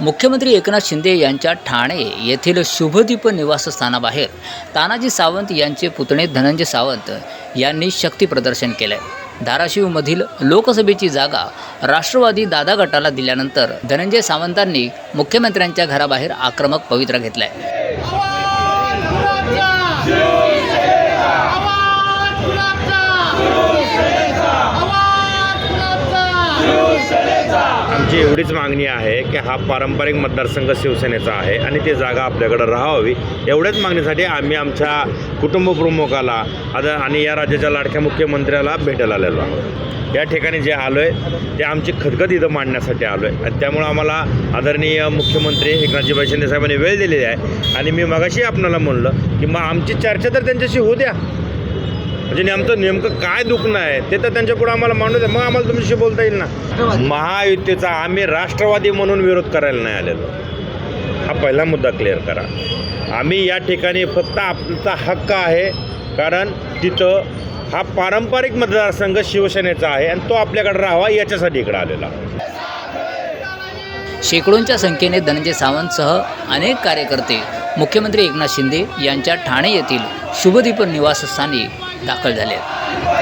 मुख्यमंत्री एकनाथ शिंदे यांच्या ठाणे येथील शुभदीप निवासस्थानाबाहेर तानाजी सावंत यांचे पुतणे धनंजय सावंत यांनी शक्ती प्रदर्शन केलंय. धाराशिवमधील लोकसभेची जागा राष्ट्रवादी दादा गटाला दिल्यानंतर धनंजय सावंतांनी मुख्यमंत्र्यांच्या घराबाहेर आक्रमक पवित्रा घेतलाय. आमची एवढीच मागणी आहे की हा पारंपरिक मतदारसंघ शिवसेनेचा आहे आणि ती जागा आपल्याकडं राहावी. एवढ्याच मागणीसाठी आम्ही आमच्या कुटुंबप्रमुखाला आता आणि या राज्याच्या लाडक्या मुख्यमंत्र्याला भेटायला आलेलो आहोत. या ठिकाणी जे आलो आहे ते आमची खदखद इथं मांडण्यासाठी आलो आहे आणि त्यामुळं आम्हाला आदरणीय मुख्यमंत्री एकनाथजीभाई शिंदे साहेबांनी वेळ दिलेली आहे. आणि मी मगाशी आपणाला म्हणलं की मग आमची चर्चा तर त्यांच्याशी होऊ द्या. म्हणजे नेमकं नेमकं काय दुखणं आहे ते तर त्यांच्यापुढे आम्हाला मांडू द्या. मग आम्हाला तुमच्याशी बोलता येईल ना. महायुतीचा आम्ही राष्ट्रवादी म्हणून विरोध करायला नाही आलेलो. हा पहिला मुद्दा क्लिअर करा. आम्ही या ठिकाणी फक्त आमचा हक्क आहे कारण तिथं हा पारंपरिक मतदारसंघ शिवसेनेचा आहे आणि तो आपल्याकडे राहावा याच्यासाठी इकडे आलेला. शेकडोंच्या संख्येने धनंजय सावंतसह अनेक कार्यकर्ते मुख्यमंत्री एकनाथ शिंदे यांच्या ठाणे येथील शुभदीप निवासस्थानी दाखल झाले आहेत.